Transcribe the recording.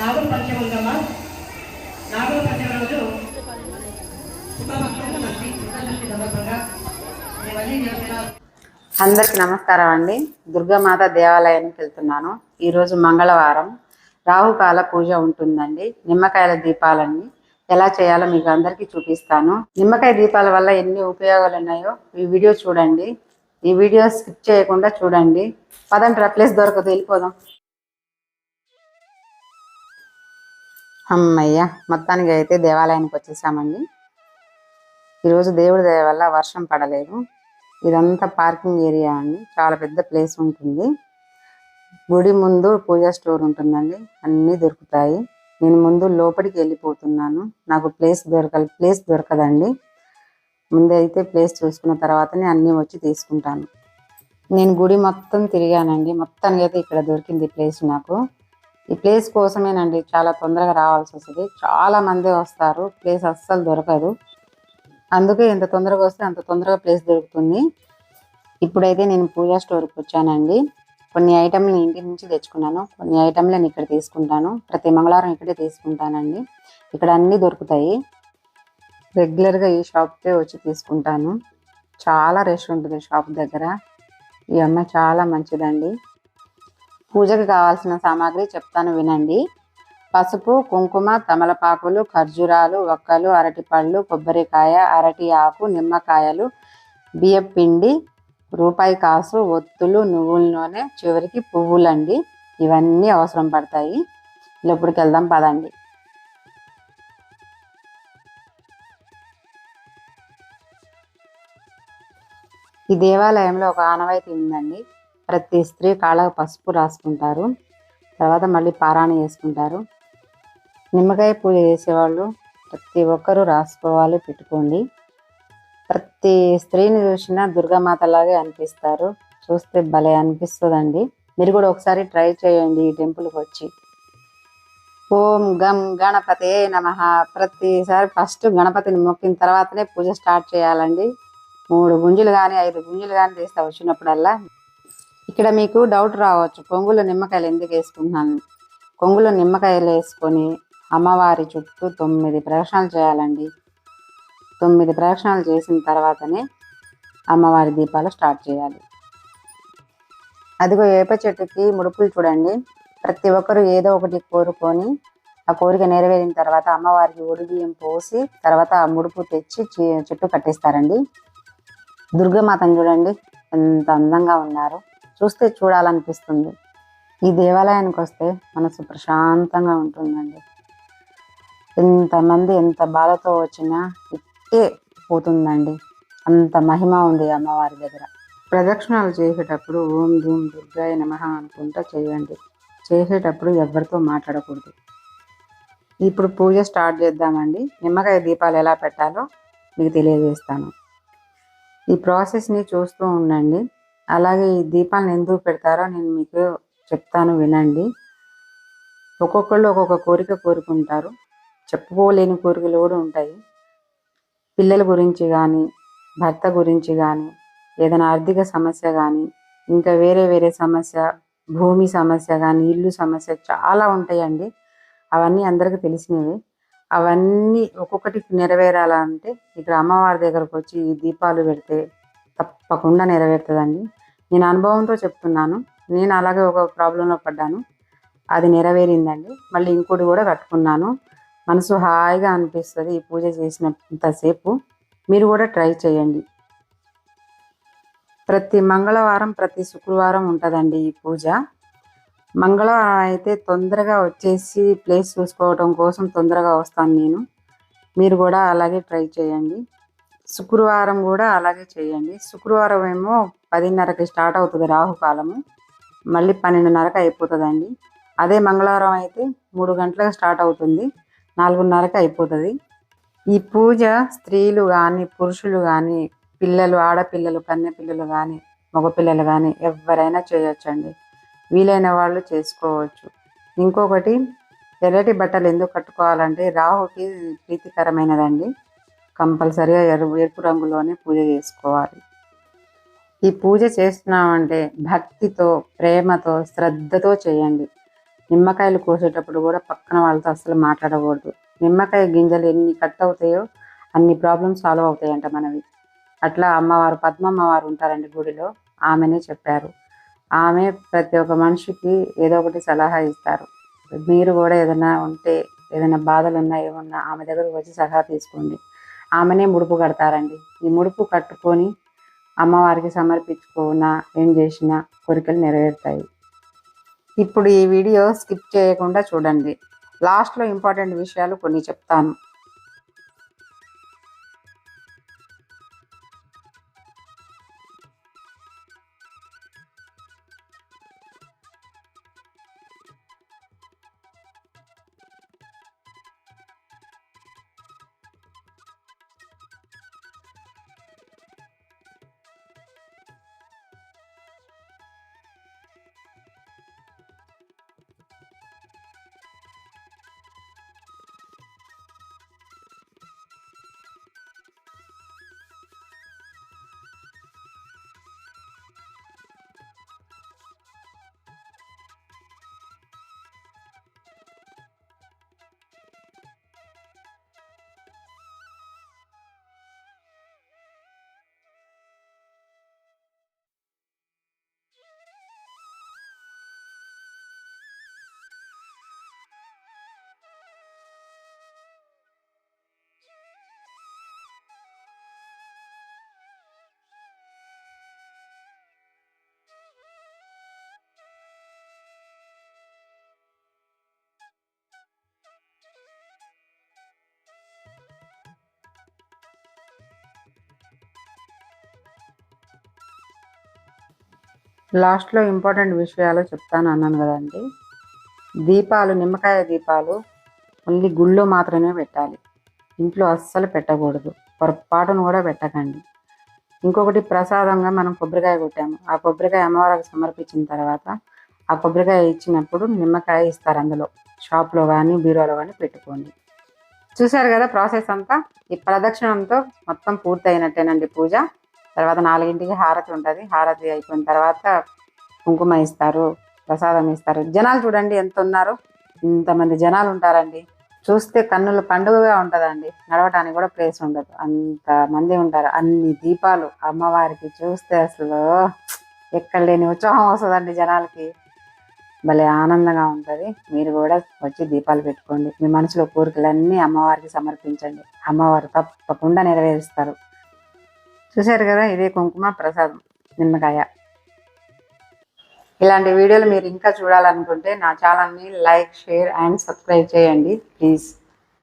నాగుల పంచమి ఉందమ్మా నాగుల పంచమి రోజు అందరికి నమస్కారం అండి. దుర్గామాత దేవాలయానికి వెళ్తున్నాను. ఈరోజు మంగళవారం. రాహుకాల పూజ ఉంటుందండి. నిమ్మకాయల దీపాలన్నీ ఎలా చేయాలో మీకు అందరికీ చూపిస్తాను. నిమ్మకాయ దీపాల వల్ల ఎన్ని ఉపయోగాలు ఉన్నాయో ఈ వీడియో చూడండి. ఈ వీడియో స్కిప్ చేయకుండా చూడండి. పదండి ప్లేస్ దొరకదు. వెళ్ళిపోదాం. అమ్మయ్య మొత్తానికి అయితే దేవాలయానికి వచ్చేసామండి. ఈరోజు దేవుడి దయ వల్ల వర్షం పడలేదు. ఇదంతా పార్కింగ్ ఏరియా అండి. చాలా పెద్ద ప్లేస్ ఉంటుంది. గుడి ముందు పూజా స్టోర్ ఉంటుందండి. అన్నీ దొరుకుతాయి. నేను ముందు లోపలికి వెళ్ళిపోతున్నాను. నాకు ప్లేస్ దొరక ప్లేస్ దొరకదండి. ముందే అయితే ప్లేస్ చూసుకున్న తర్వాతనే అన్నీ వచ్చి తీసుకుంటాను. నేను గుడి మొత్తం తిరిగానండి. మొత్తానికి అయితే ఇక్కడ దొరికింది ప్లేస్ నాకు. ఈ ప్లేస్ కోసమేనండి చాలా తొందరగా రావాల్సి వస్తుంది. చాలా మంది వస్తారు. ప్లేస్ అస్సలు దొరకదు. అందుకే ఎంత తొందరగా వస్తే అంత తొందరగా ప్లేస్ దొరుకుతుంది. ఇప్పుడైతే నేను పూజా స్టోర్కి వచ్చానండి. కొన్ని ఐటమ్లు ఇంటి నుంచి తెచ్చుకున్నాను. కొన్ని ఐటమ్లు నేను ఇక్కడ తీసుకుంటాను. ప్రతి మంగళవారం ఇక్కడే తీసుకుంటానండి. ఇక్కడ అన్నీ దొరుకుతాయి. రెగ్యులర్గా ఈ షాప్కే వచ్చి తీసుకుంటాను. చాలా రష్ ఉంటుంది షాప్ దగ్గర. ఈ అమ్మాయి చాలా మంచిదండి. పూజకి కావాల్సిన సామాగ్రి చెప్తాను వినండి. పసుపు కుంకుమ తమలపాకులు ఖర్జూరాలు ఒక్కలు అరటిపళ్ళు కొబ్బరికాయ అరటి ఆకు నిమ్మకాయలు బియ్యం పిండి రూపాయి కాసు ఒత్తులు నువ్వుల నూనె చివరికి పువ్వులండి. ఇవన్నీ అవసరం పడతాయి. లోపలికి వెళ్దాం పదండి. ఈ దేవాలయంలో ఒక ఆనవాయితీ ఉందండి. ప్రతి స్త్రీ కాళ్ళకు పసుపు రాసుకుంటారు. తర్వాత మళ్ళీ పారాణి వేసుకుంటారు. నిమ్మకాయ పూజ చేసేవాళ్ళు ప్రతి ఒక్కరూ రాసుకోవాలి పెట్టుకోండి. ప్రతి స్త్రీని చూసినా దుర్గామాతలాగే అనిపిస్తారు. చూస్తే భలే అనిపిస్తుందండి. మీరు కూడా ఒకసారి ట్రై చేయండి ఈ టెంపుల్కి వచ్చి. ఓం గం గణపతే నమ. ప్రతిసారి ఫస్ట్ గణపతిని మొక్కిన తర్వాతనే పూజ స్టార్ట్ చేయాలండి. మూడు గుంజులు కానీ ఐదు గుంజులు కానీ తీస్తా వచ్చినప్పుడల్లా ఇక్కడ మీకు డౌట్ రావచ్చు. కొంగులో నిమ్మకాయలు ఎందుకు వేసుకుంటున్నాను? కొంగులో నిమ్మకాయలు వేసుకొని అమ్మవారి చుట్టూ తొమ్మిది ప్రదక్షిణాలు చేయాలండి. తొమ్మిది ప్రదక్షిణాలు చేసిన తర్వాతనే అమ్మవారి దీపాలు స్టార్ట్ చేయాలి. అదిగో వేప చెట్టుకి ముడుపులు చూడండి. ప్రతి ఒక్కరు ఏదో ఒకటి కోరుకొని ఆ కోరిక నెరవేరిన తర్వాత అమ్మవారికి ఒడిబియ్యం పోసి తర్వాత ఆ ముడుపు తెచ్చి చెట్టు కట్టేస్తారండి. దుర్గమాతను చూడండి. ఎంత అందంగా ఉన్నారు. చూస్తే చూడాలనిపిస్తుంది. ఈ దేవాలయానికి వస్తే మనసు ప్రశాంతంగా ఉంటుందండి. ఎంతమంది ఎంత బాధతో వచ్చినా ఇట్టే పోతుందండి. అంత మహిమ ఉంది అమ్మవారి దగ్గర. ప్రదక్షిణాలు చేసేటప్పుడు ఓం ధూమ్ దుర్గాయ నమ అనుకుంటా చేయండి. చేసేటప్పుడు ఎవరితో మాట్లాడకూడదు. ఇప్పుడు పూజ స్టార్ట్ చేద్దామండి. నిమ్మకాయ దీపాలు ఎలా పెట్టాలో మీకు తెలియజేస్తాను. ఈ ప్రాసెస్ని చూస్తూ ఉండండి. అలాగే ఈ దీపాలను ఎందుకు పెడతారో నేను మీకు చెప్తాను వినండి. ఒక్కొక్కళ్ళు ఒక్కొక్క కోరిక కోరుకుంటారు. చెప్పుకోలేని కోరికలు కూడా ఉంటాయి. పిల్లల గురించి కానీ భర్త గురించి కానీ ఏదైనా ఆర్థిక సమస్య కానీ ఇంకా వేరే వేరే సమస్య భూమి సమస్య కానీ ఇల్లు సమస్య చాలా ఉంటాయండి. అవన్నీ అందరికీ తెలిసినవి. అవన్నీ ఒక్కొక్కటి నెరవేరాలంటే ఇక్కడ అమ్మవారి దగ్గరకు వచ్చి ఈ దీపాలు పెడితే తప్పకుండా నెరవేరుతుందండి. నేను అనుభవంతో చెప్తున్నాను. నేను అలాగే ఒక ప్రాబ్లంలో పడ్డాను. అది నెరవేరిందండి. మళ్ళీ ఇంకోటి కూడా కట్టుకున్నాను. మనసు హాయిగా అనిపిస్తుంది ఈ పూజ చేసినంతసేపు. మీరు కూడా ట్రై చేయండి. ప్రతి మంగళవారం ప్రతి శుక్రవారం ఉంటుందండి ఈ పూజ. మంగళవారం అయితే తొందరగా వచ్చేసి ప్లేస్ చూసుకోవడం కోసం తొందరగా వస్తాను నేను. మీరు కూడా అలాగే ట్రై చేయండి. శుక్రవారం కూడా అలాగే చేయండి. శుక్రవారం ఏమో పదిన్నరకి స్టార్ట్ అవుతుంది రాహుకాలము. మళ్ళీ పన్నెండున్నరకు అయిపోతుందండి. అదే మంగళవారం అయితే మూడు గంటలకు స్టార్ట్ అవుతుంది. నాలుగున్నరకు అయిపోతుంది. ఈ పూజ స్త్రీలు కానీ పురుషులు కానీ పిల్లలు ఆడపిల్లలు కన్నెపిల్లలు కానీ మగపిల్లలు కానీ ఎవరైనా చేయొచ్చండి. వీలైన వాళ్ళు చేసుకోవచ్చు. ఇంకొకటి ఎర్రటి బట్టలు ఎందుకు కట్టుకోవాలంటే రాహుకి ప్రీతికరమైనదండి. కంపల్సరిగా ఎరుపు ఎరుపు రంగులోనే పూజ చేసుకోవాలి. ఈ పూజ చేస్తున్నామంటే భక్తితో ప్రేమతో శ్రద్ధతో చేయండి. నిమ్మకాయలు కోసేటప్పుడు కూడా పక్కన వాళ్ళతో అసలు మాట్లాడకూడదు. నిమ్మకాయ గింజలు ఎన్ని కట్ అవుతాయో అన్ని ప్రాబ్లమ్స్ సాల్వ్ అవుతాయంట మనవి. అట్లా అమ్మవారు పద్మమ్మవారు ఉంటారండి గుడిలో. ఆమెనే చెప్పారు. ఆమె ప్రతి ఒక్క మనిషికి ఏదో ఒకటి సలహా ఇస్తారు. మీరు కూడా ఏదైనా ఉంటే ఏదైనా బాధలు ఉన్నా ఏమన్నా ఆమె దగ్గరకు వచ్చి సలహా తీసుకోండి. ఆమెనే ముడుపు కడతారండి. ఈ ముడుపు కట్టుకొని అమ్మవారికి సమర్పించుకున్నా ఏం చేసినా కోరికలు నెరవేరుతాయి. ఇప్పుడు ఈ వీడియో స్కిప్ చేయకుండా చూడండి. లాస్ట్లో ఇంపార్టెంట్ విషయాలు కొన్ని చెప్తాను. లాస్ట్లో ఇంపార్టెంట్ విషయాలు చెప్తాను అన్నాను కదండి. దీపాలు నిమ్మకాయ దీపాలు ఓన్లీ గుళ్ళో మాత్రమే పెట్టాలి. ఇంట్లో అస్సలు పెట్టకూడదు. పొరపాటును కూడా పెట్టకండి. ఇంకొకటి ప్రసాదంగా మనం కొబ్బరికాయ కొట్టాము. ఆ కొబ్బరికాయ అమ్మవారికి సమర్పించిన తర్వాత ఆ కొబ్బరికాయ ఇచ్చినప్పుడు నిమ్మకాయ ఇస్తారు అందులో. షాప్లో కానీ బీరోలో కానీ పెట్టుకోండి. చూశారు కదా ప్రాసెస్ అంతా? ఈ ప్రదక్షిణంతో మొత్తం పూర్తయినట్టేనండి పూజ. తర్వాత నాలుగింటికి హారతి ఉంటుంది. హారతి అయిపోయిన తర్వాత కుంకుమ ఇస్తారు ప్రసాదం ఇస్తారు. జనాలు చూడండి ఎంత ఉన్నారు. ఇంతమంది జనాలు ఉంటారండి. చూస్తే కన్నుల పండుగగా ఉంటుందండి. నడవటానికి కూడా ప్లేస్ ఉండదు. అంత మంది ఉంటారు. అన్ని దీపాలు అమ్మవారికి చూస్తే అసలు ఎక్కడ లేని ఉత్సాహం వస్తుందండి జనాలకి. భలే ఆనందంగా ఉంటుంది. మీరు కూడా వచ్చి దీపాలు పెట్టుకోండి. మీ మనసులో కోరికలన్నీ అమ్మవారికి సమర్పించండి. అమ్మవారు తప్పకుండా నెరవేరుస్తారు. చూశారు కదా ఇదే కుంకుమ ప్రసాదం నిమ్మకాయ. ఇలాంటి వీడియోలు మీరు ఇంకా చూడాలనుకుంటే నా ఛానల్ని లైక్ షేర్ అండ్ సబ్స్క్రైబ్ చేయండి ప్లీజ్.